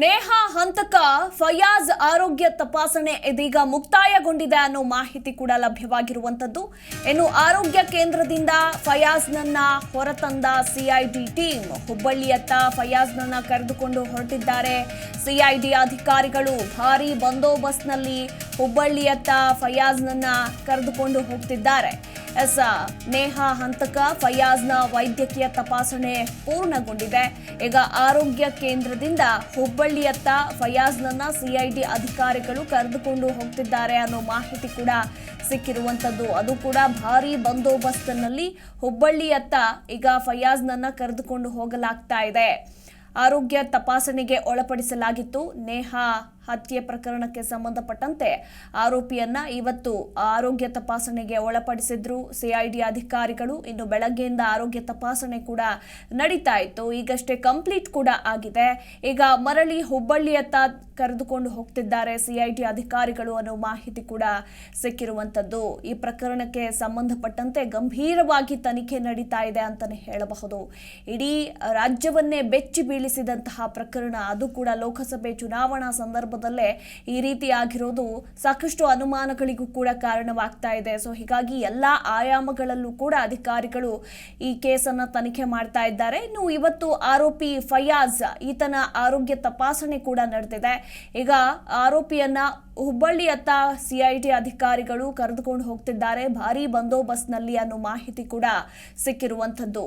ನೇಹಾ ಹಂತಕ ಫಯಾಜ್ ಆರೋಗ್ಯ ತಪಾಸಣೆ ಇದೀಗ ಮುಕ್ತಾಯಗೊಂಡಿದೆ ಅನ್ನೋ ಮಾಹಿತಿ ಕೂಡ ಲಭ್ಯವಾಗಿರುವಂಥದ್ದು. ಇನ್ನು ಆರೋಗ್ಯ ಕೇಂದ್ರದಿಂದ ಫಯಾಜ್ನನ್ನ ಹೊರತಂದ ಸಿಐಡಿ ಟೀಮ್ ಹುಬ್ಬಳ್ಳಿಯತ್ತ ಫಯಾಜ್ನನ್ನ ಕರೆದುಕೊಂಡು ಹೊರಟಿದ್ದಾರೆ. ಸಿಐಡಿ ಅಧಿಕಾರಿಗಳು ಭಾರೀ ಬಂದೋಬಸ್ತ್ನಲ್ಲಿ ಹುಬ್ಬಳ್ಳಿಯತ್ತ ಫಯಾಜ್ನನ್ನ ಕರೆದುಕೊಂಡು ಹೋಗ್ತಿದ್ದಾರೆ. ಎಸ್ ನೇಹಾ ಹಂತಕ ಫಯಾಜ್ನ ವೈದ್ಯಕೀಯ ತಪಾಸಣೆ ಪೂರ್ಣಗೊಂಡಿದೆ. ಈಗ ಆರೋಗ್ಯ ಕೇಂದ್ರದಿಂದ ಹುಬ್ಬಳ್ಳಿಯತ್ತ ಫಯಾಜ್ನನ್ನ ಸಿಐಡಿ ಅಧಿಕಾರಿಗಳು ಕರೆದುಕೊಂಡು ಹೋಗ್ತಿದ್ದಾರೆ ಅನ್ನೋ ಮಾಹಿತಿ ಕೂಡ ಸಿಕ್ಕಿರುವಂತದ್ದು. ಅದು ಕೂಡ ಭಾರಿ ಬಂದೋಬಸ್ತ್ನಲ್ಲಿ ಹುಬ್ಬಳ್ಳಿಯತ್ತ ಈಗ ಫಯಾಜ್ನನ್ನ ಕರೆದುಕೊಂಡು ಹೋಗಲಾಗ್ತಾ ಇದೆ. ಆರೋಗ್ಯ ತಪಾಸಣೆಗೆ ಒಳಪಡಿಸಲಾಗಿತ್ತು. ನೇಹಾ ಹತ್ಯೆ ಪ್ರಕರಣಕ್ಕೆ ಸಂಬಂಧಪಟ್ಟಂತೆ ಆರೋಪಿಯನ್ನ ಇವತ್ತು ಆರೋಗ್ಯ ತಪಾಸಣೆಗೆ ಒಳಪಡಿಸಿದ್ರು. ಸಿಐಡಿ ಅಧಿಕಾರಿಗಳು ಇನ್ನು ಬೆಳಗ್ಗೆಯಿಂದ ಆರೋಗ್ಯ ತಪಾಸಣೆ ಕೂಡ ನಡೀತಾ ಇತ್ತು. ಈಗಷ್ಟೇ ಕಂಪ್ಲೀಟ್ ಕೂಡ ಆಗಿದೆ. ಈಗ ಮರಳಿ ಹುಬ್ಬಳ್ಳಿಯತ್ತ ಕರೆದುಕೊಂಡು ಹೋಗ್ತಿದ್ದಾರೆ ಸಿಐಟಿ ಅಧಿಕಾರಿಗಳು ಅನ್ನೋ ಮಾಹಿತಿ ಕೂಡ ಸಿಕ್ಕಿರುವಂತದ್ದು. ಈ ಪ್ರಕರಣಕ್ಕೆ ಸಂಬಂಧಪಟ್ಟಂತೆ ಗಂಭೀರವಾಗಿ ತನಿಖೆ ನಡೀತಾ ಇದೆ ಅಂತಾನೆ ಹೇಳಬಹುದು. ಇಡೀ ರಾಜ್ಯವನ್ನೇ ಬೆಚ್ಚಿ ಬೀಳಿಸಿದಂತಹ ಪ್ರಕರಣ, ಅದು ಕೂಡ ಲೋಕಸಭೆ ಚುನಾವಣಾ ಸಂದರ್ಭದಲ್ಲೇ ಈ ರೀತಿ ಆಗಿರೋದು ಸಾಕಷ್ಟು ಅನುಮಾನಗಳಿಗೂ ಕೂಡ ಕಾರಣವಾಗ್ತಾ ಇದೆ. ಸೊ ಹೀಗಾಗಿ ಎಲ್ಲ ಆಯಾಮಗಳಲ್ಲೂ ಕೂಡ ಅಧಿಕಾರಿಗಳು ಈ ಕೇಸನ್ನ ತನಿಖೆ ಮಾಡ್ತಾ ಇದ್ದಾರೆ. ಇನ್ನು ಇವತ್ತು ಆರೋಪಿ ಫಯಾಜ್ ಈತನ ಆರೋಗ್ಯ ತಪಾಸಣೆ ಕೂಡ ನಡೆದಿದೆ. ಈಗ ಆರೋಪಿಯನ್ನ ಹುಬ್ಬಳ್ಳಿಯತ್ತ ಸಿಐಟಿ ಅಧಿಕಾರಿಗಳು ಕರೆದುಕೊಂಡು ಹೋಗ್ತಿದ್ದಾರೆ. ಭಾರೀ ಬಂದೋಬಸ್ತ್ನಲ್ಲಿ ಅನ್ನೋ ಮಾಹಿತಿ ಕೂಡ ಸಿಕ್ಕಿರುವಂಥದ್ದು.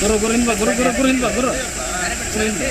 ಗುರು ಹಿಂದ್ ಬಾ ಗುರು ಗುರು ಗುರು ಹಿಂದ್ ಬಾ ಗುರು ಗುರು ಹಿಂದ್ ಬಾ.